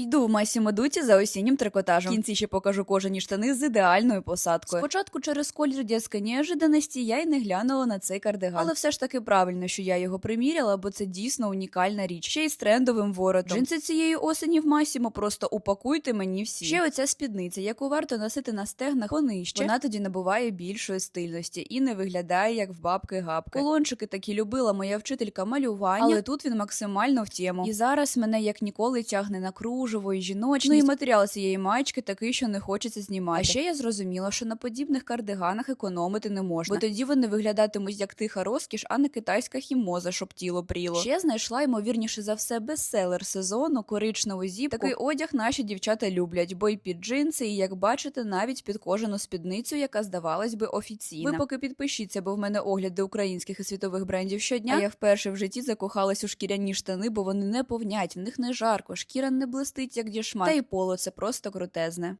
Йду в масі медуті за осіннім трикотажем. В кінці ще покажу кожані штани з ідеальною посадкою. Спочатку через колір дядської неожиданості я й не глянула на цей кардиган. Але все ж таки правильно, що я його приміряла, бо це дійсно унікальна річ. Ще й з трендовим воротом. Джинси цієї осені в масімо просто упакуйте мені всі. Ще оця спідниця, яку варто носити на стегнах понижче. Вона тоді набуває більшої стильності і не виглядає як в бабки гапки. Колончики такі любила моя вчителька малювання, але тут він максимально в тему. І зараз мене як ніколи тягне на кружево і жіночність. Ну і матеріал цієї маєчки такий, що не хочеться знімати. А ще я зрозуміла, що на подібних кардиганах економити не можна, бо тоді вони виглядатимуть як тиха розкіш, а не китайська хімоза, щоб тіло пріло. Ще знайшла ймовірніше за все бестселер сезону коричневу зіпку. Такий одяг наші дівчата люблять, бо й під джинси, і як бачите, навіть під кожану спідницю, яка здавалась би офіційна. Ви поки підпишіться, бо в мене огляди українських і світових брендів щодня. А я вперше в житті закохалась у шкіряні штани, бо вони не повнять, в них не жарко, шкіра не блистить, як дішмат. Та й поло це просто крутезне.